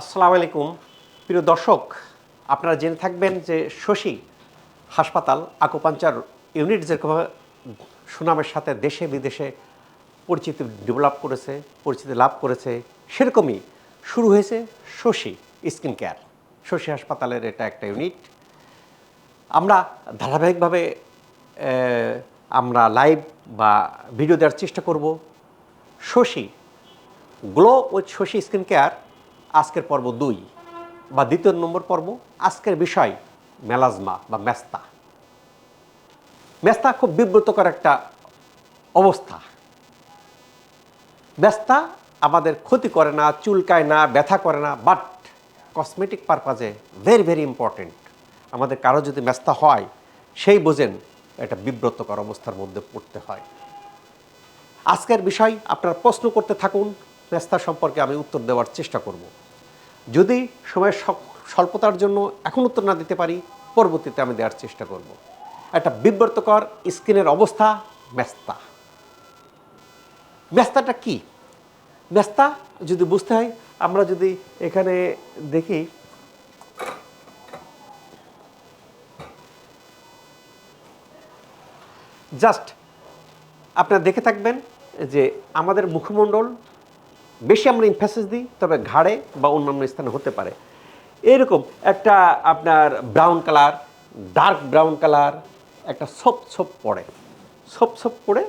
আসসালামু আলাইকুম। প্রিয় দর্শক, আপনারা জেনে থাকবেন যে শশী হাসপাতাল আকুপাঞ্চার ইউনিট যেরকমভাবে সুনামের সাথে দেশে বিদেশে পরিচিতি ডেভেলপ করেছে, পরিচিতি লাভ করেছে, সেরকমই শুরু হয়েছে শশী স্কিন কেয়ার। শশী হাসপাতালের এটা একটা ইউনিট। আমরা ধারাবাহিকভাবে আমরা লাইভ বা ভিডিও দেওয়ার চেষ্টা করব শশী, গ্লো ও শশী স্কিন কেয়ার আজকের পর্ব দুই বা দ্বিতীয় নম্বর পর্ব, আজকের বিষয় মেলাজমা বা মেস্তা। মেস্তা খুব বিব্রতকর একটা অবস্থা। মেস্তা আমাদের ক্ষতি করে না, চুলকায় না, ব্যথা করে না বাট কসমেটিক পারপাজে ভেরি ভেরি ইম্পর্টেন্ট আমাদের কারও যদি মেস্তা হয়, সেই বোঝেন এটা বিব্রতকর অবস্থার মধ্যে পড়তে হয়। আজকের বিষয় আপনার প্রশ্ন করতে থাকুন, মেস্তা সম্পর্কে আমি উত্তর দেওয়ার চেষ্টা করব। যদি সময়ের স্বল্পতার জন্য এখন উত্তর না দিতে পারি, পরবর্তীতে আমি দেওয়ার চেষ্টা করব। একটা বিব্রতকর স্কিনের অবস্থা মেস্তা মেস্তাটা কি? মেস্তা যদি বুঝতে হয়, আমরা যদি এখানে দেখি, জাস্ট আপনারা দেখে থাকবেন যে আমাদের মুখমণ্ডল বেশি আমরা ইমফ্যাসিস দিই, তবে ঘাড়ে বা অন্যান্য স্থানে হতে পারে। এরকম একটা আপনার brown colour dark brown colour একটা সোপ সোপ পড়ে সোপ সোপ পড়ে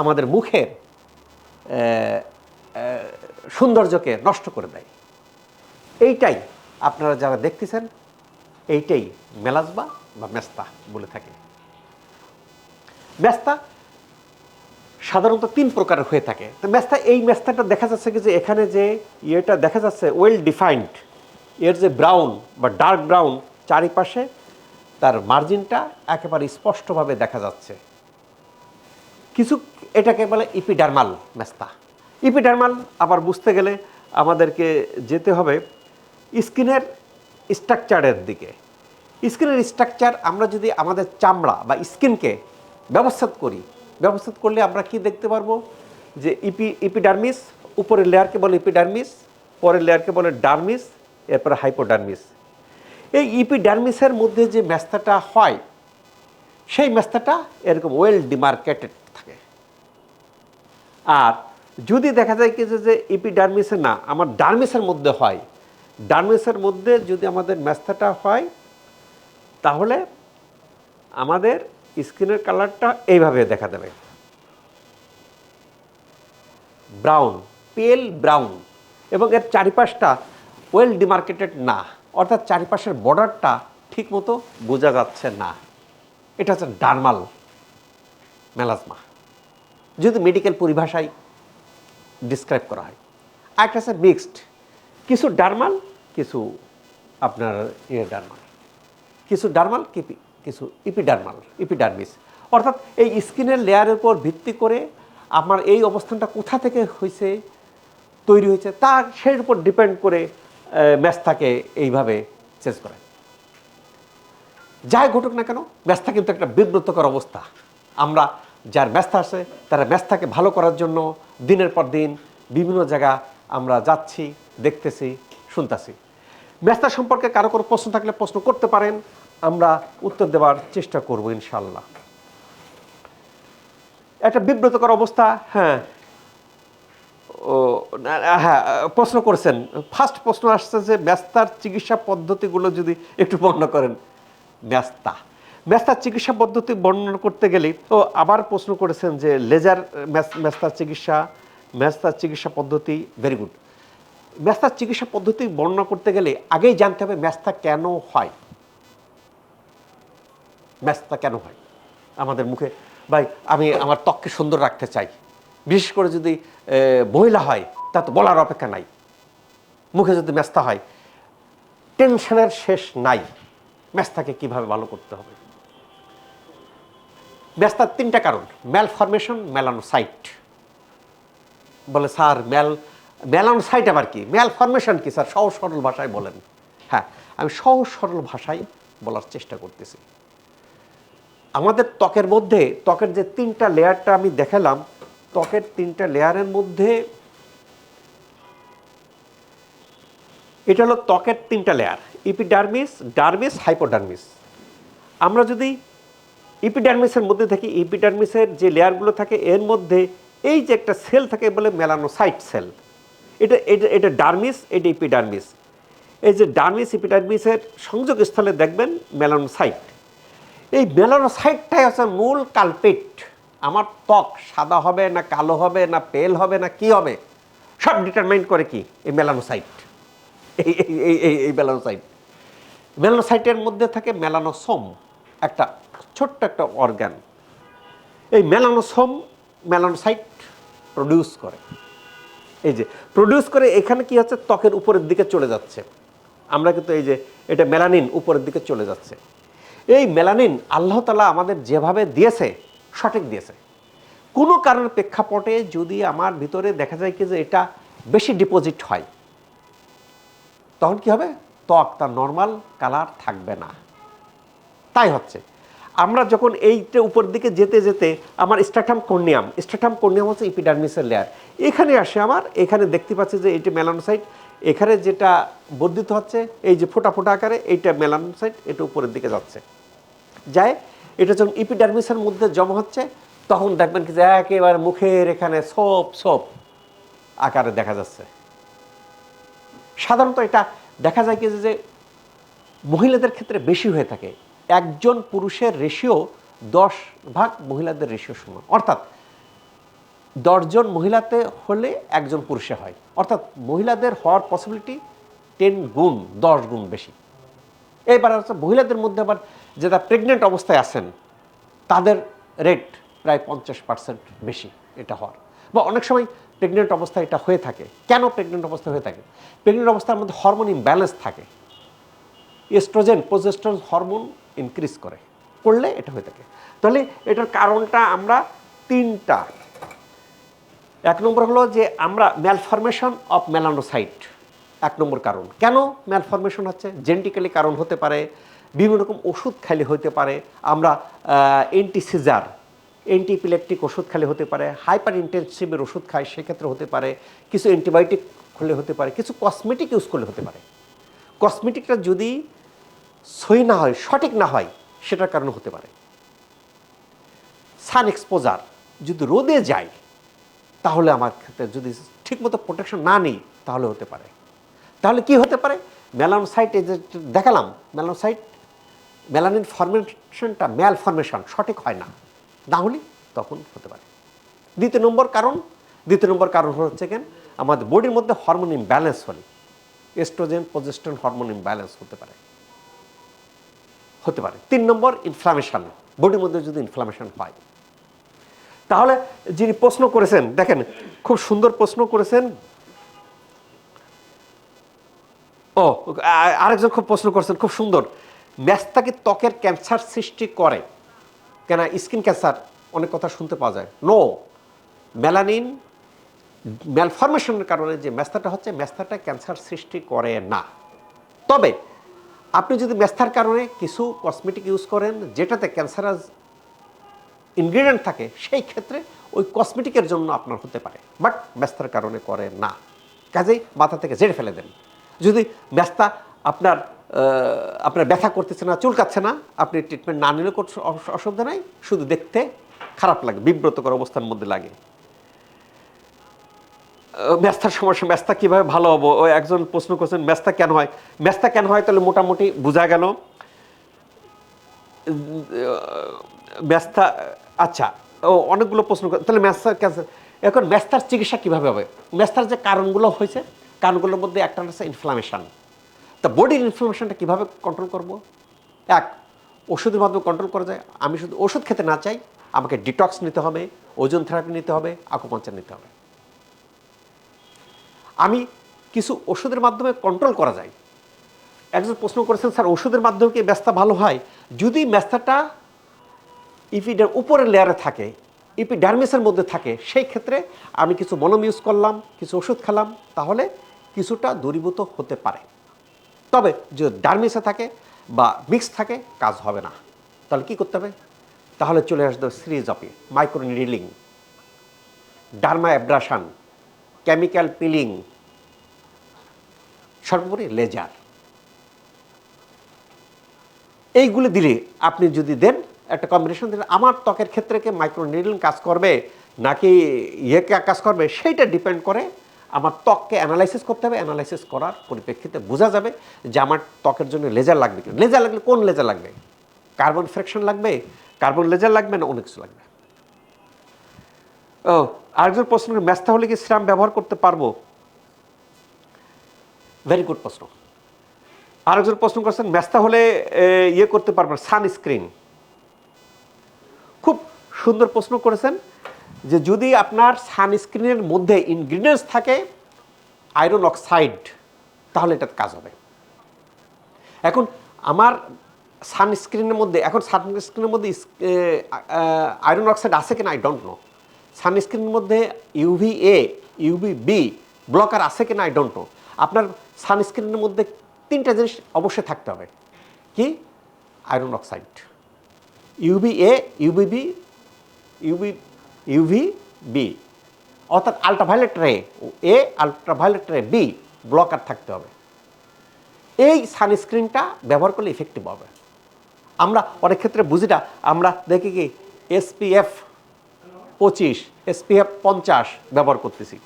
আমাদের মুখের সৌন্দর্যকে নষ্ট করে দেয়। এইটাই আপনারা যারা দেখতেছেন, এইটাই মেলাজবা বা মেস্তা বলে থাকে মেস্তা সাধারণত তিন প্রকারের হয়ে থাকে। তো মেস্তা এই মেস্তাটা দেখা যাচ্ছে কি যে এখানে যে ইয়েটা দেখা যাচ্ছে ওয়েল ডিফাইন্ড এর যে ব্রাউন বা ডার্ক ব্রাউন চারিপাশে, তার মার্জিনটা একেবারে স্পষ্টভাবে দেখা যাচ্ছে। কিছু, এটাকে বলে ইপিডার্মাল মেস্তা ইপিডার্মাল আবার বুঝতে গেলে আমাদেরকে যেতে হবে স্কিনের স্ট্রাকচারের দিকে। স্কিনের স্ট্রাকচার আমরা যদি আমাদের চামড়া বা স্কিনকে ব্যবস্থা করি ব্যবস্থিত করলে আমরা কি দেখতে পারব? যে ইপি, ইপিডার্মিস, উপরের লেয়ারকে বলে ইপিডার্মিস, পরের লেয়ারকে বলে ডার্মিস, এরপরে হাইপোডার্মিস। এই ইপিডার্মিসের মধ্যে যে মেস্তাটা হয়, সেই মেস্তাটা এরকম ওয়েল ডিমার্কেটেড থাকে। আর যদি দেখা যায় কি যে ইপিডার্মিসে না, আমার ডার্মিসের মধ্যে হয়, ডার্মিসের মধ্যে যদি আমাদের মেস্তাটা হয়, তাহলে আমাদের স্কিনের কালারটা এইভাবে দেখা দেবে ব্রাউন পেল ব্রাউন এবং এর চারিপাশটা ওয়েল ডিমার্কেটেড না, অর্থাৎ চারিপাশের বর্ডারটা ঠিকমতো বোঝা যাচ্ছে না। এটা হচ্ছে ডার্মাল মেলাজমা। যদি মেডিকেল পরিভাষায় ডিসক্রাইব করা হয়। আরেকটা আছে মিক্সড। কিছু ডার্মাল, কিছু আপনার ইয়ে ডার্মাল। কিছু ডার্মাল কিপি কিছু ইপিডার্মাল ইপিডার্মিস অর্থাৎ এই স্কিনের লেয়ারের উপর ভিত্তি করে আমার এই অবস্থানটা কোথা থেকে হয়েছে তৈরি হয়েছে তার সেই উপর ডিপেন্ড করে ম্যাচটাকে এইভাবে চেঞ্জ করে। যাই ঘটুক না কেন, ম্যাচটা কিন্তু একটা বিব্রতকর অবস্থা। আমরা যার ব্যস্ত আছে, তারা ব্যস্তাকে ভালো করার জন্য দিনের পর দিন বিভিন্ন জায়গা আমরা যাচ্ছি, দেখতেছি, শুনতেছি। ব্যস্তা সম্পর্কে কারও কোনো প্রশ্ন থাকলে প্রশ্ন করতে পারেন। আমরা উত্তর দেওয়ার চেষ্টা করব ইনশাল্লাহ একটা বিব্রতকর অবস্থা হ্যাঁ। ও হ্যাঁ প্রশ্ন করেছেন। ফার্স্ট প্রশ্ন আসছে যে ব্যস্তার চিকিৎসা পদ্ধতিগুলো যদি একটু বর্ণনা করেন। ব্যস্তা। ব্যস্তার চিকিৎসা পদ্ধতি বর্ণনা করতে গেলে তো আবার প্রশ্ন করেছেন যে লেজার ব্যস্তার চিকিৎসা ব্যস্তার চিকিৎসা পদ্ধতি ভেরি গুড ব্যস্তার চিকিৎসা পদ্ধতি বর্ণনা করতে গেলে আগেই জানতে হবে ম্যাস্তা কেন হয়। ম্যাস্তা কেন হয়? আমাদের মুখে, ভাই, আমি আমার ত্বককে সুন্দর রাখতে চাই। বিশেষ করে যদি মহিলা হয়, তা তো বলার অপেক্ষা নাই। মুখে যদি ম্যাস্তা হয়, টেনশনের শেষ নাই। ম্যাস্তাকে কীভাবে ভালো করতে হবে? ম্যাস্তার তিনটা কারণ ম্যালফরমেশন মেলানোসাইট বলে, স্যার ম্যাল মেলানোসাইট আবার কি? ম্যালফরমেশন কি? স্যার, সহজ সরল ভাষায় বলেন। হ্যাঁ আমি সহজ সরল ভাষায় বলার চেষ্টা করতেছি। আমাদের ত্বকের মধ্যে, ত্বকের যে তিনটা লেয়ারটা আমি দেখালাম, ত্বকের তিনটা লেয়ারের মধ্যে এটা হলো ত্বকের তিনটা লেয়ার ইপিডার্মিস ডার্মিস হাইপোডার্মিস আমরা যদি ইপিডার্মিসের মধ্যে থাকি ইপিডার্মিসের যে লেয়ারগুলো থাকে, এর মধ্যে এই যে একটা সেল থাকে বলে মেলানোসাইট সেল এটা এটা এটা ডার্মিস এটা ইপিডার্মিস এই যে ডার্মিস ইপিডার্মিসের সংযোগ স্থলে দেখবেন মেলানোসাইট এই মেলানোসাইটটাই হচ্ছে মূল কালপেট। আমার ত্বক সাদা হবে না কালো হবে না পেল হবে না কি হবে? সব ডিটারমাইন করে কি? এই মেলানোসাইট এই এই এই এই মেলানোসাইট মেলানোসাইটের মধ্যে থাকে মেলানোসোম, একটা ছোট্ট একটা অর্গান। এই মেলানোসোম মেলানোসাইট প্রডিউস করে। এই যে প্রডিউস করে এখানে কি হচ্ছে? ত্বকের উপরের দিকে চলে যাচ্ছে। আমরা কিন্তু এই যে এটা মেলানিন উপরের দিকে চলে যাচ্ছে। এই মেলানিন আল্লাহ তালা আমাদের যেভাবে দিয়েছে, সঠিক দিয়েছে। কোনো কারণের প্রেক্ষাপটে যদি আমার ভিতরে দেখা যায় কি যে এটা বেশি ডিপোজিট হয়, তখন কি হবে? ত্বক তার নর্মাল কালার থাকবে না। তাই হচ্ছে। আমরা যখন এইটা উপর দিকে যেতে যেতে আমার স্ট্যাটাম কর্নিয়াম স্ট্যাটাম কর্নিয়াম হচ্ছে ইপিডার্মিসের লেয়ার এখানে আসে আমার, এখানে দেখতে পাচ্ছি যে এইটা মেলানোসাইট এখানে যেটা বর্ধিত হচ্ছে, এই যে ফোটা ফোটা আকারে এইটা মেলানোসাইট এটা উপরের দিকে যাচ্ছে। যায়। এটা যখন ইপিডার্মিসের মধ্যে জমা হচ্ছে, তখন দেখবেন কি যে একেবারে মুখের এখানে সোপ সোপ আকারে দেখা যাচ্ছে। সাধারণত এটা দেখা যায় কি যে মহিলাদের ক্ষেত্রে বেশি হয়ে থাকে। একজন পুরুষের রেশিও দশ ভাগ মহিলাদের রেশিও সমান। অর্থাৎ দশজন মহিলাতে হলে একজন পুরুষে হয়। অর্থাৎ মহিলাদের হওয়ার পসিবিলিটি টেন গুণ, দশ গুণ বেশি। এবার হচ্ছে মহিলাদের মধ্যে আবার যারা প্রেগনেন্ট অবস্থায় আছেন, তাদের রেট প্রায় পঞ্চাশ পার্সেন্ট বেশি এটা হওয়ার। বা অনেক সময় প্রেগনেন্ট অবস্থায় এটা হয়ে থাকে। কেন প্রেগনেন্ট অবস্থা হয়ে থাকে? প্রেগনেন্ট অবস্থার মধ্যে হরমোন ইমব্যালেন্স থাকে। এস্ট্রোজেন প্রোজেস্ট্রন হরমোন ইনক্রিজ করে। করলে এটা হয়ে থাকে। তাহলে এটার কারণটা আমরা তিনটা। এক নম্বর হলো যে আমরা ম্যালফরমেশন অফ মেলানোসাইট এক নম্বর কারণ। কেন ম্যালফরমেশন হচ্ছে? জেনেটিক্যালি কারণ হতে পারে। বিভিন্ন রকম ওষুধ খাইলে হতে পারে। আমরা অ্যান্টিসিজার অ্যান্টিপিলেকটিক ওষুধ খেলে হতে পারে। হাইপার ইন্টেনসিভের ওষুধ খাই, সেক্ষেত্রে হতে পারে। কিছু অ্যান্টিবায়োটিক খেলে হতে পারে। কিছু কসমেটিক ইউজ করলে হতে পারে। কসমেটিকটা যদি সই না হয়, সঠিক না হয়, সেটার কারণে হতে পারে। সান এক্সপোজার যদি রোদে যায়, তাহলে আমার ক্ষেত্রে যদি ঠিকমতো প্রোটেকশন না নিই, তাহলে হতে পারে। তাহলে কি হতে পারে? মেলানোসাইট এই যে দেখালাম মেলানোসাইট মেলানিন ফরমেশনটা ম্যাল ফরমেশন সঠিক হয় না। না হলে তখন হতে পারে। দ্বিতীয় নম্বর কারণ, দ্বিতীয় নম্বর কারণ হচ্ছে কেন? আমাদের বডির মধ্যে হরমোন ইমব্যালেন্স হলে এস্ট্রোজেন প্রজেস্ট্রন হরমোন ইমব্যালেন্স হতে পারে। হতে পারে। তিন নম্বর ইনফ্লামেশন বডির মধ্যে যদি ইনফ্লামেশন হয়। তাহলে যিনি প্রশ্ন করেছেন, দেখেন, খুব সুন্দর প্রশ্ন করেছেন। ও আরেকজন খুব প্রশ্ন করেছেন, খুব সুন্দর। ম্যাস্তা কি ত্বকের ক্যান্সার সৃষ্টি করে। কেন? স্কিন ক্যান্সার অনেক কথা শুনতে পাওয়া যায়। নো মেলানিন ম্যালফরমেশনের কারণে যে ম্যাস্তাটা হচ্ছে ম্যাস্তাটা ক্যান্সার সৃষ্টি করে না। তবে আপনি যদি ম্যাস্তার কারণে কিছু কসমেটিক ইউজ করেন, যেটাতে ক্যান্সারাস ইনগ্রিডিয়েন্ট থাকে, সেই ক্ষেত্রে ওই কসমেটিকের জন্য আপনার হতে পারে। বাট ব্যস্তার কারণে করে না। কাজেই মাথা থেকে জেড়ে ফেলে দেন। যদি ব্যস্তা আপনার আপনার ব্যথা করতেছে না, চুলকাচ্ছে না, আপনি ট্রিটমেন্ট না নিলে অসুবিধা নাই, শুধু দেখতে খারাপ লাগে, বিব্রতকর অবস্থার মধ্যে লাগে। ম্যাস্তার সমস্যা ম্যাস্তা কীভাবে ভালো হব? ও একজন প্রশ্ন করছেন ম্যাস্তা কেন হয়? ম্যাস্তা কেন হয়? তাহলে মোটামুটি বোঝা গেল। ব্যস্তা আচ্ছা ও অনেকগুলো প্রশ্ন তাহলে ম্যাস্তার ক্যান্সার এখন ম্যাস্তার চিকিৎসা কীভাবে হবে? ম্যাস্তার যে কারণগুলো হয়েছে, কারণগুলোর মধ্যে একটা হচ্ছে ইনফ্লামেশন তা বডির ইনফ্লামেশনটা কীভাবে কন্ট্রোল করব? এক, ওষুধের মাধ্যমে কন্ট্রোল করা যায়। আমি শুধু ওষুধ খেতে না চাই, আমাকে ডিটক্স নিতে হবে ওজন থেরাপি নিতে হবে আকুপাঞ্চার নিতে হবে। আমি কিছু ওষুধের মাধ্যমে কন্ট্রোল করা যায়। একজন প্রশ্ন করেছেন, স্যার, ওষুধের মাধ্যমে কি ব্যস্তা ভালো হয়? যদি ব্যস্তাটা ইপিডের উপরের লেয়ারে থাকে ইপিডার্মিসের মধ্যে থাকে, সেই ক্ষেত্রে আমি কিছু মলম ইউজ করলাম, কিছু ওষুধ খেলাম, তাহলে কিছুটা দূরীভূত হতে পারে। তবে যদি ডার্মিসে থাকে বা মিক্স থাকে, কাজ হবে না। তাহলে কি করতে হবে? তাহলে চলে আসবে series of micro needling, derma abrasion chemical peeling, সর্বোপরি লেজার। এইগুলো দিলে আপনি যদি দেন, একটা কম্বিনেশন দিলে আমার ত্বকের ক্ষেত্রে কি মাইক্রো নিডল কাজ করবে, নাকি ইয়ে কাজ করবে, সেইটা ডিপেন্ড করে আমার ত্বককে অ্যানালাইসিস করতে হবে অ্যানালাইসিস করার পরিপ্রেক্ষিতে বোঝা যাবে যে আমার ত্বকের জন্য লেজার লাগবে কি লেজার লাগলে কোন লেজার লাগবে? কার্বন ফ্র্যাকশন লাগবে কার্বন লেজার লাগবে না অনেক কিছু লাগবে? ও, আরেকজন প্রশ্ন ম্যাস্তা হলে কি সিরাম ব্যবহার করতে পারব? ভেরি গুড প্রশ্ন। আরেকজন প্রশ্ন করছেন ম্যাস্তা হলে ইয়ে করতে পারবেন সানস্ক্রিন খুব সুন্দর প্রশ্ন করেছেন। যে যদি আপনার সানস্ক্রিনের মধ্যে ইনগ্রিডিয়েন্টস থাকে আয়রন অক্সাইড তাহলে এটার কাজ হবে। এখন আমার সানস্ক্রিনের মধ্যে, এখন সানস্ক্রিনের মধ্যে আয়রন অক্সাইড আছে কিনা আই ডোন্ট নো সানস্ক্রিনের মধ্যে UV A UV B blocker আছে কিনা আই ডোন্ট নো আপনার সানস্ক্রিনের মধ্যে তিনটা জিনিস অবশ্যই থাকতে হবে। কি? Iron oxide UV A UV B UV UV B অর্থাৎ ultraviolet ray A ultraviolet ray B blocker থাকতে হবে। এই সানস্ক্রিনটা ব্যবহার করলে ইফেক্টিভ হবে। আমরা অনেক ক্ষেত্রে বুঝি না, আমরা দেখি কি এসপিএফ পঁচিশ এসপিএফ পঞ্চাশ ব্যবহার করতেছি।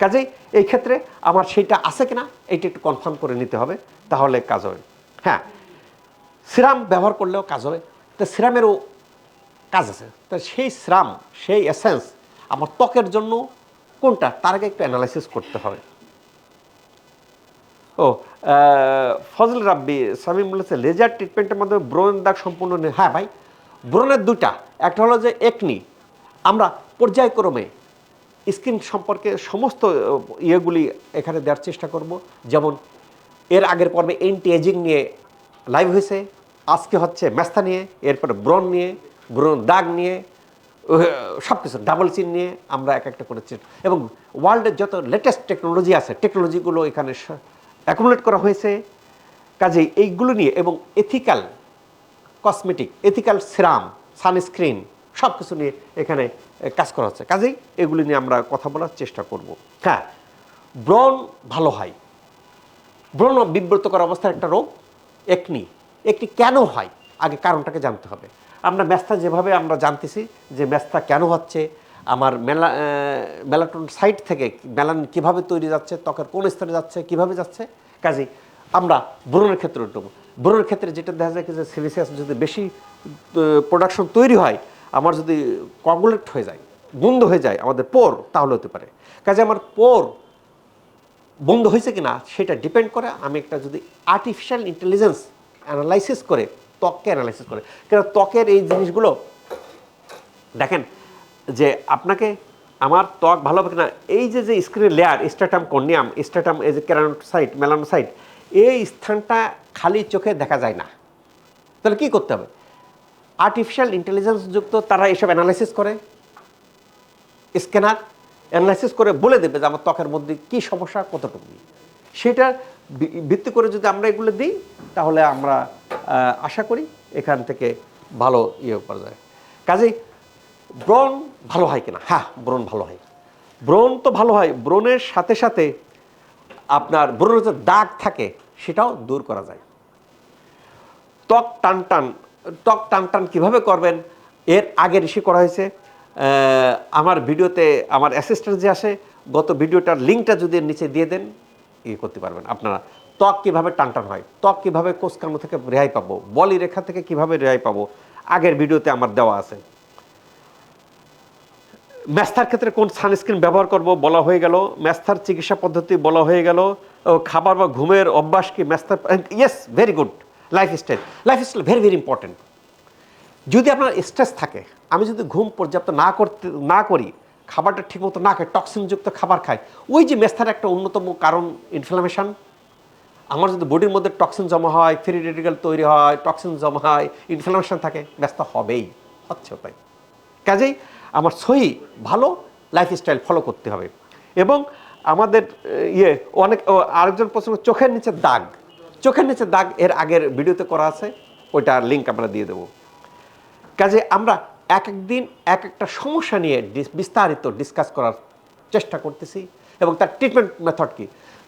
কাজেই এই ক্ষেত্রে আমার সেইটা আছে কিনা, এইটা একটু কনফার্ম করে নিতে হবে, তাহলে কাজ হবে। হ্যাঁ সিরাম ব্যবহার করলেও কাজ হবে। তো সিরামেরও কাজ আছে। তো সেই সিরাম সেই এসেন্স আমার ত্বকের জন্য কোনটা? তার আগে একটু অ্যানালাইসিস করতে হবে। ও ফজল রাব্বি সামিম বলেছে লেজার ট্রিটমেন্টের মাধ্যমে ব্রণের দাগ সম্পূর্ণ নেই হ্যাঁ ভাই, ব্রণের দুটা একটা হলো যে একনি আমরা পর্যায়ক্রমে স্কিন সম্পর্কে সমস্ত ইয়েগুলি এখানে দেওয়ার চেষ্টা করব। যেমন, এর আগের পর্বে এন্টি এজিং নিয়ে লাইভ হয়েছে, আজকে হচ্ছে মেস্তা নিয়ে, এরপরে ব্রণ নিয়ে ব্রণ দাগ নিয়ে সব কিছু ডাবল চিন নিয়ে আমরা এক একটা করেছি এবং ওয়ার্ল্ডের যত লেটেস্ট টেকনোলজি আছে টেকনোলজিগুলো এখানে অ্যাকুমুলেট করা হয়েছে। কাজেই এইগুলো নিয়ে এবং ethical cosmetic ethical serum sunscreen সব কিছু নিয়ে এখানে কাজ করা হচ্ছে। কাজেই এগুলি নিয়ে আমরা কথা বলার চেষ্টা করব। হ্যাঁ ব্রণ ভালো হয়। ব্রণ বিব্রত করা অবস্থার একটা রোগ একনি একটি কেন হয়? আগে কারণটাকে জানতে হবে। আমরা ম্যাস্তা যেভাবে আমরা জানতেছি যে ম্যাস্তা কেন হচ্ছে, আমার মেলা মেলাটন সাইট থেকে মেলান কীভাবে তৈরি যাচ্ছে, ত্বকের কোন স্তরে যাচ্ছে, কীভাবে যাচ্ছে। কাজেই আমরা ব্রণের ক্ষেত্রে উঠব। ব্রণের ক্ষেত্রে যেটা দেখা যায় যে সিলিসিয়াস যদি বেশি প্রোডাকশন তৈরি হয়, আমার যদি কগুলেট হয়ে যায়, বন্ধ হয়ে যায় আমাদের পোর, তাহলে হতে পারে। কাজে আমার পোর বন্ধ হয়েছে কিনা, সেটা ডিপেন্ড করে আমি একটা যদি আর্টিফিশিয়াল ইন্টেলিজেন্স অ্যানালাইসিস করে ত্বককে অ্যানালাইসিস করে। কেন ত্বকের এই জিনিসগুলো, দেখেন যে আপনাকে আমার ত্বক ভালো হবে কিনা, এই যে যে স্ক্রিনের লেয়ার স্ট্যাটাম কর্নিয়াম স্ট্যাটাম এই যে ক্যারানোসাইট মেলানোসাইট এই স্থানটা খালি চোখে দেখা যায় না। তাহলে কী করতে হবে? আর্টিফিশিয়াল ইন্টেলিজেন্স যুক্ত তারা এসব অ্যানালাইসিস করে স্ক্যানার অ্যানালাইসিস করে বলে দেবে যে আমার ত্বকের মধ্যে কী সমস্যা, কতটুকু। সেটা ভিত্তি করে যদি আমরা এগুলো দিই, তাহলে আমরা আশা করি এখান থেকে ভালো ইয়ে করা যায়। কাজেই ব্রণ ভালো হয় কিনা? হ্যাঁ ব্রণ ভালো হয়। ব্রণ তো ভালো হয়, ব্রণের সাথে সাথে আপনার ব্রণের যে দাগ থাকে, সেটাও দূর করা যায়। ত্বক টান টান, ত্বক টান টান কীভাবে করবেন? এর আগে ঋষি করা হয়েছে আমার ভিডিওতে আমার অ্যাসিস্ট্যান্ট যে আসে, গত ভিডিওটার লিঙ্কটা যদি নিচে দিয়ে দেন ইয়ে করতে পারবেন। আপনারা ত্বক কীভাবে টান টান হয়, ত্বক কীভাবে কোষকাণ্ড থেকে রেহাই পাবো, বলি রেখা থেকে কীভাবে রেহাই পাবো, আগের ভিডিওতে আমার দেওয়া আছে। ম্যাস্তার ক্ষেত্রে কোন সানস্ক্রিন ব্যবহার করব বলা হয়ে গেল ম্যাস্তার চিকিৎসা পদ্ধতি বলা হয়ে গেল খাবার বা ঘুমের অভ্যাস কি master yes very good life lifestyle lifestyle very very important যদি আপনার স্ট্রেস থাকে, আমি যদি ঘুম পর্যাপ্ত না করতে, না করি খাবারটা ঠিকমতো না খায় টক্সিনযুক্ত খাবার খায়। ওই যে মেস্থার একটা অন্যতম কারণ ইনফ্লামেশন আমার যদি বডির মধ্যে টক্সিন জমা হয় ফ্রি রেডিক্যাল তৈরি হয় টক্সিন জমা হয় ইনফ্লামেশন থাকে, ব্যস্ত হবেই। হচ্ছে তাই। কাজেই আমার সহি ভালো লাইফস্টাইল ফলো করতে হবে। এবং আমাদের ইয়ে অনেক আরেকজন প্রশ্ন চোখের নিচে দাগ। চোখের নিচে দাগ এর আগের ভিডিওতে করা আছে, ওইটার লিঙ্ক আমরা দিয়ে দেবো। কাজে আমরা এক একদিন এক একটা সমস্যা নিয়ে বিস্তারিত ডিসকাস করার চেষ্টা করতেছি এবং তার ট্রিটমেন্ট মেথড কি।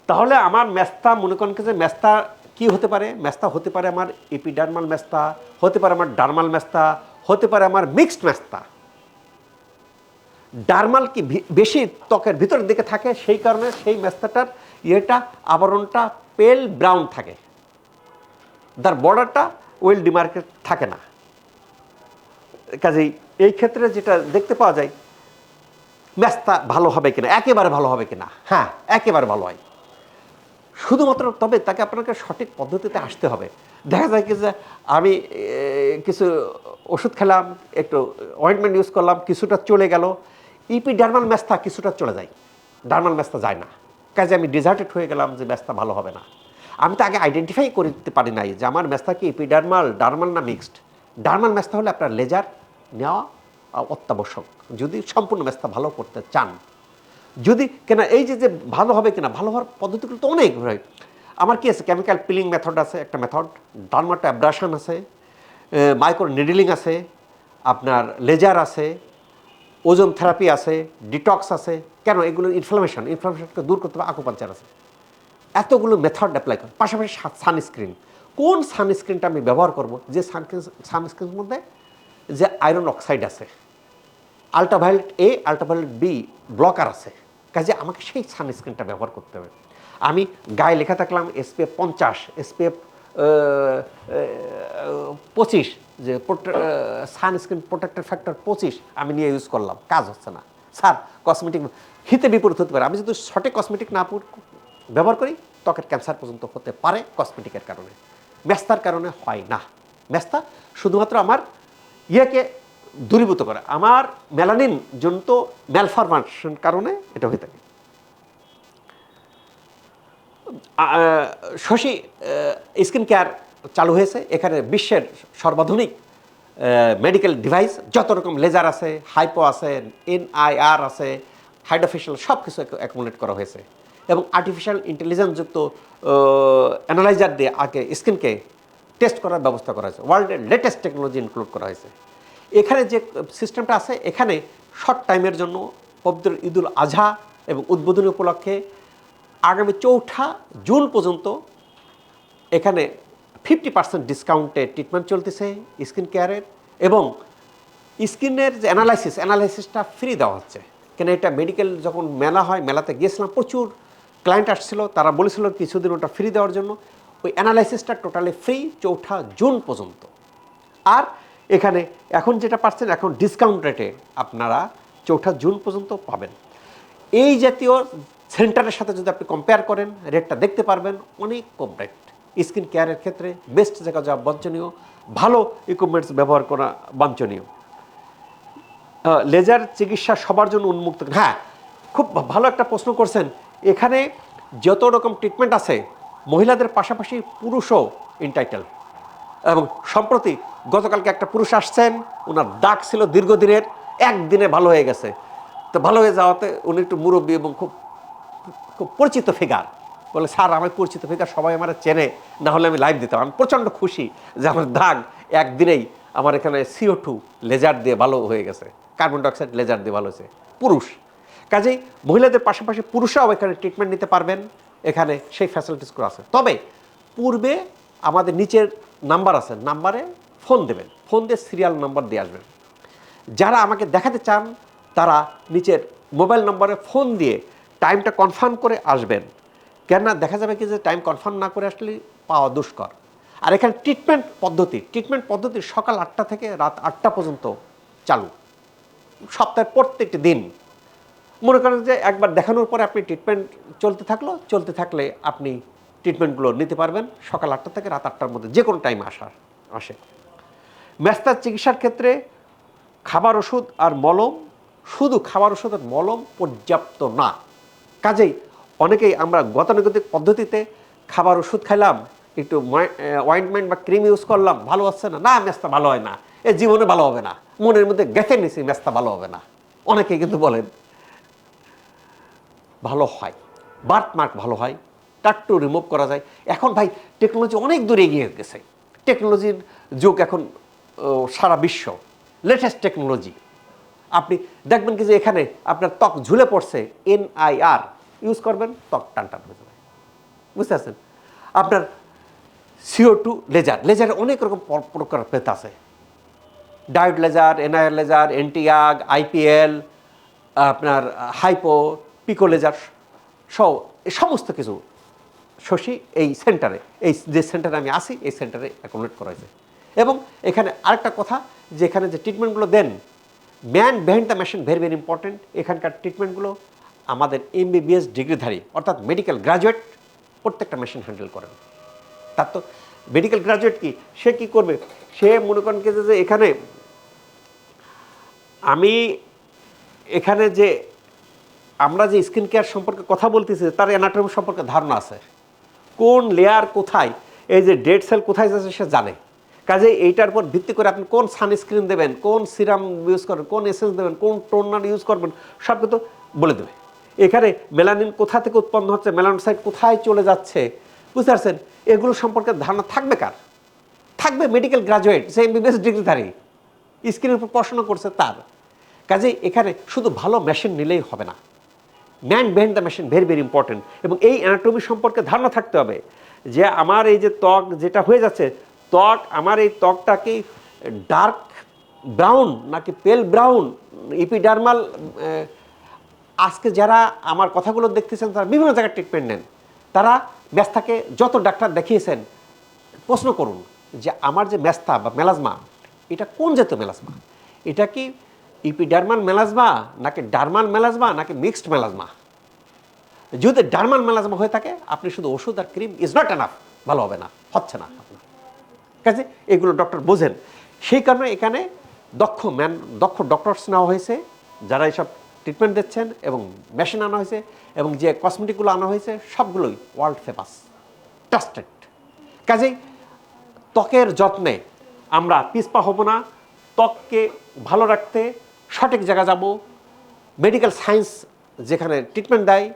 তাহলে আমার মেস্তা মনে করেন কি যে মেস্তা কি হতে পারে? মেস্তা হতে পারে আমার এপিডার্মাল মেস্তা হতে পারে আমার ডার্মাল মেস্তা হতে পারে আমার মিক্সড মেস্তা ডার্মাল কি বেশি ত্বকের ভিতরের দিকে থাকে, সেই কারণে সেই মেস্তাটার ইয়েটা, আবরণটা পেল ব্রাউন থাকে। তার বর্ডারটা ওয়েল ডিমার্কেট থাকে না। কাজেই এই ক্ষেত্রে যেটা দেখতে পাওয়া যায় মেস্তা ভালো হবে কিনা একেবারে ভালো হবে কিনা? হ্যাঁ। একেবারে ভালো হয়। শুধুমাত্র তবে তাকে আপনাকে সঠিক পদ্ধতিতে আসতে হবে। দেখা যায় কি যে আমি কিছু ওষুধ খেলাম একটু অয়েন্টমেন্ট ইউজ করলাম কিছুটা চলে গেল। ইপি ডার্মাল মেস্তা কিছুটা চলে যায়। ডার্মাল মেস্তা যায় না। কাজে আমি ডিজার্টেড হয়ে গেলাম যে মেস্তা ভালো হবে না। আমি তো আগে আইডেন্টিফাই করতে পারি নাই যে আমার মেস্তা কি ইপিডার্মাল ডার্মাল না মিক্সড ডার্মাল মেস্তা হলে আপনার লেজার নেওয়া অত্যাবশ্যক। যদি সম্পূর্ণ মেস্তা ভালো করতে চান। যদি কেন এই যে যে ভালো হবে কিনা, ভালো হওয়ার পদ্ধতিগুলো তো অনেক হয় আমার কি আছে? কেমিক্যাল পিলিং মেথড আছে, একটা মেথড ডার্মাটো অ্যাব্রাশন আছে মাইক্রো নিডলিং আছে, আপনার লেজার আছে ওজন থেরাপি আছে ডিটক্স আছে। কেন? এগুলো ইনফ্লামেশন ইনফ্লামেশনকে দূর করতে হবে আকুপাঞ্চার আছে। এতগুলো মেথড অ্যাপ্লাই করে। পাশাপাশি সানস্ক্রিন কোন সানস্ক্রিনটা আমি ব্যবহার করব? যে সানস্ক্রিন সানস্ক্রিনের মধ্যে যে আয়রন অক্সাইড আছে ultraviolet A ultraviolet B blocker আছে। কাজে আমাকে সেই সানস্ক্রিনটা ব্যবহার করতে হবে। আমি গায়ে লেখা থাকলাম এসপিএফ পঞ্চাশ এসপিএফ পঁচিশ, যে সানস্ক্রিন প্রোটেক্টর ফ্যাক্টর পঁচিশ আমি নিয়ে ইউজ করলাম। কাজ হচ্ছে না। স্যার কসমেটিক হিতে বিপরীত হতে পারে। আমি যদি সঠিক কসমেটিক না ব্যবহার করি, ত্বকের ক্যান্সার পর্যন্ত হতে পারে কসমেটিকের কারণে। মেস্তার কারণে হয় না। মেস্তা শুধুমাত্র আমার ইয়েকে দূরীভূত করে। আমার মেলানিন জনিত ম্যালফরমেশন কারণে এটা হয়ে থাকে। শশী স্কিন কেয়ার চালু হয়েছে। এখানে বিশ্বের সর্বাধুনিক মেডিকেল ডিভাইস যত রকম লেজার আছে হাইপো আছে এনআইআর আছে হাইড্রোফেশিয়াল সব কিছু অ্যাকুমুলেট করা হয়েছে। এবং আর্টিফিশিয়াল ইন্টেলিজেন্সযুক্ত অ্যানালাইজার দিয়ে আগে স্কিনকে টেস্ট করার ব্যবস্থা করা হয়েছে। ওয়ার্ল্ডের লেটেস্ট টেকনোলজি ইনক্লুড করা হয়েছে। এখানে যে সিস্টেমটা আছে, এখানে শর্ট টাইমের জন্য পবিত্র ঈদুল আজহা এবং উদ্বোধনী উপলক্ষে আগামী চৌঠা জুন পর্যন্ত এখানে ফিফটি পার্সেন্ট ডিসকাউন্টে ট্রিটমেন্ট চলতেছে স্কিন কেয়ারের এবং স্কিনের যে অ্যানালাইসিস অ্যানালাইসিসটা ফ্রি দেওয়া হচ্ছে। কেন এটা মেডিকেল যখন মেলা হয়, মেলাতে গিয়েছিলাম, প্রচুর ক্লায়েন্ট আসছিল, তারা বলেছিল কিছুদিন ওটা ফ্রি দেওয়ার জন্য। ওই অ্যানালাইসিসটা টোটালি ফ্রি চৌঠা জুন পর্যন্ত। আর এখানে এখন যেটা পাচ্ছেন, এখন ডিসকাউন্ট রেটে আপনারা চৌঠা জুন পর্যন্ত পাবেন। এই জাতীয় সেন্টারের সাথে যদি আপনি কম্পেয়ার করেন রেটটা দেখতে পারবেন, অনেক কম রেট স্কিন কেয়ারের ক্ষেত্রে বেস্ট জায়গা যাওয়া বাঞ্ছনীয়। ভালো ইকুইপমেন্টস ব্যবহার করা বাঞ্ছনীয়। লেজার চিকিৎসা সবার জন্য উন্মুক্ত। হ্যাঁ খুব ভালো একটা প্রশ্ন করছেন। এখানে যত রকম ট্রিটমেন্ট আছে মহিলাদের পাশাপাশি পুরুষও ইনটাইটেল এবং সম্প্রতি গতকালকে একটা পুরুষ আসছেন ওনার দাগ ছিল দীর্ঘদিনের, একদিনে ভালো হয়ে গেছে। তো ভালো হয়ে যাওয়াতে উনি একটু মুরব্বী এবং খুব খুব পরিচিত ফিগার বলে, স্যার আমার পরিচিত ফিগার সবাই আমার চেনে, না হলে আমি লাইভ দিতাম। আমি প্রচণ্ড খুশি যে আমার দাগ একদিনেই আমার এখানে সিও টু লেজার দিয়ে ভালো হয়ে গেছে। কার্বন ডাইঅক্সাইড লেজার দিয়ে ভালো হয়েছে। পুরুষ। কাজেই মহিলাদের পাশাপাশি পুরুষরাও এখানে ট্রিটমেন্ট নিতে পারবেন। এখানে সেই ফ্যাসিলিটিসগুলো আছে। তবে পূর্বে আমাদের নিচের নাম্বার আছে নাম্বারে ফোন দেবেন। ফোন দিয়ে সিরিয়াল নাম্বার দিয়ে আসবেন। যারা আমাকে দেখাতে চান, তারা নিচের মোবাইল নম্বরে ফোন দিয়ে টাইমটা কনফার্ম করে আসবেন। কেননা দেখা যাবে কি যে টাইম কনফার্ম না করে আসলে পাওয়া দুষ্কর। আর এখানে ট্রিটমেন্ট পদ্ধতি ট্রিটমেন্ট পদ্ধতি সকাল আটটা থেকে রাত আটটা পর্যন্ত চালু। সপ্তাহের প্রত্যেকটি দিন মনে করেন যে একবার দেখানোর পরে আপনি ট্রিটমেন্ট চলতে থাকল, চলতে থাকলে আপনি ট্রিটমেন্টগুলো নিতে পারবেন সকাল আটটা থেকে রাত আটটার মধ্যে, যে কোনো টাইম আসার, আসে। ম্যাস্তার চিকিৎসার ক্ষেত্রে খাবার ওষুধ আর মলম, শুধু খাবার ওষুধ আর মলম পর্যাপ্ত না। কাজেই অনেকেই আমরা গতানুগতিক পদ্ধতিতে খাবার ওষুধ খাইলাম, একটু অয়েন্টমেন্ট বা ক্রিম ইউজ করলাম, ভালো হচ্ছে না? না মেস্তা ভালো হয় না। এ জীবনে ভালো হবে না। মনের মধ্যে গেঁথে নিছি মেস্তা ভালো হবে না। অনেকেই কিন্তু বলেন ভালো হয় বার্থ মার্ক ভালো হয় টাট্টু রিমুভ করা যায়। এখন ভাই টেকনোলজি অনেক দূরে এগিয়ে গেছে। টেকনোলজির যুগ এখন সারা বিশ্ব। লেটেস্ট টেকনোলজি আপনি দেখবেন কি যে এখানে আপনার ত্বক ঝুলে পড়ছে এনআইআর ইউজ করবেন, ত্বক টান টান হয়ে যাবে। বুঝতে পারছেন? আপনার সিও টু লেজার লেজারে অনেক রকম প্রকার পেতে আছে। ডায়োড লেজার এনআইআর লেজার এনটিআগ আইপিএল আপনার হাইপো পিকো লেজার সহ সমস্ত কিছু শশী এই সেন্টারে, এই যে সেন্টারে আমি আসি এই সেন্টারে অ্যাকোমোডেট করা হয়েছে এবং এখানে আরেকটা কথা যে এখানে যে ট্রিটমেন্টগুলো then man behind the machine very very important এখানকার ট্রিটমেন্টগুলো আমাদের এমবিবিএস ডিগ্রিধারী, অর্থাৎ মেডিকেল গ্রাজুয়েট প্রত্যেকটা মেশিন হ্যান্ডেল করেন। তার তো মেডিকেল গ্রাজুয়েট কি? সে কি করবে? সে মনে করেন যে এখানে আমি এখানে যে আমরা যে স্কিন কেয়ার সম্পর্কে কথা বলতেছি, তার অ্যানাটমি সম্পর্কে ধারণা আছে। কোন লেয়ার কোথায়, এই যে ডেড সেল কোথায় যাচ্ছে সে জানে। কাজে এইটার উপর ভিত্তি করে আপনি কোন সানস্ক্রিন দেবেন, কোন সিরাম ইউজ করবেন, কোন এসেন্স দেবেন, কোন টোনার ইউজ করবেন, সব কিন্তু বলে দেবে। এখানে মেলানিন কোথা থেকে উৎপন্ন হচ্ছে মেলানোসাইট কোথায় চলে যাচ্ছে, বুঝতে পারছেন? এগুলো সম্পর্কে ধারণা থাকবে কার? থাকবে মেডিকেল গ্রাজুয়েট সে এমবিবিএস ডিগ্রিধারী। স্ক্রিনের উপর পড়াশোনা করছে তার। কাজে এখানে শুধু ভালো মেশিন নিলেই হবে না। Man behind the machine very very important এবং এই অ্যানাটমি সম্পর্কে ধারণা থাকতে হবে যে আমার এই যে ত্বক যেটা হয়ে যাচ্ছে, ত্বক, আমার এই ত্বকটা কি ডার্ক ব্রাউন নাকি পেল ব্রাউন ইপিডার্মাল আজকে যারা আমার কথাগুলো দেখতেছেন, তারা বিভিন্ন জায়গায় ট্রিটমেন্ট নেন। তারা ব্যস্তাকে যত ডাক্তার দেখিয়েছেন, প্রশ্ন করুন যে আমার যে মেস্তা বা মেলাজমা এটা কোন জাতীয় মেলাজমা এটা কি ইপিডার্মাল মেলাজমা নাকি ডার্মান মেলাজমা নাকি মিক্সড মেলাজমা যদি ডার্মাল মেলাজমা হয়ে থাকে, আপনি শুধু ওষুধ আর ক্রিম ইজ নট এনাফ ভালো হবে না, হচ্ছে না আপনার। কাজে এগুলো ডক্টর বোঝেন। সেই কারণে এখানে দক্ষ ম্যান দক্ষ ডক্টরস নেওয়া হয়েছে, যারা এইসব ট্রিটমেন্ট দিচ্ছেন এবং মেশিন আনা হয়েছে এবং যে কসমেটিকগুলো আনা হয়েছে, সবগুলোই ওয়ার্ল্ড ফেমাস ট্রাস্টেড কাজেই ত্বকের যত্নে আমরা পিছপা হব না, ত্বককে ভালো রাখতে সঠিক জায়গা যাব। মেডিকেল সায়েন্স যেখানে ট্রিটমেন্ট দেয়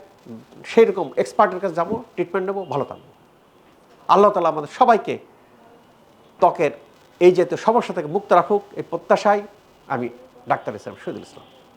সেই রকম এক্সপার্টের কাছে যাব ট্রিটমেন্ট নেব, ভালো থাকব। আল্লাহ তালা আমাদের সবাইকে ত্বকের এই জাতীয় সমস্যা থেকে মুক্ত রাখুক, এই প্রত্যাশায় আমি ডাক্তার ইসলাম শহীদুল ইসলাম।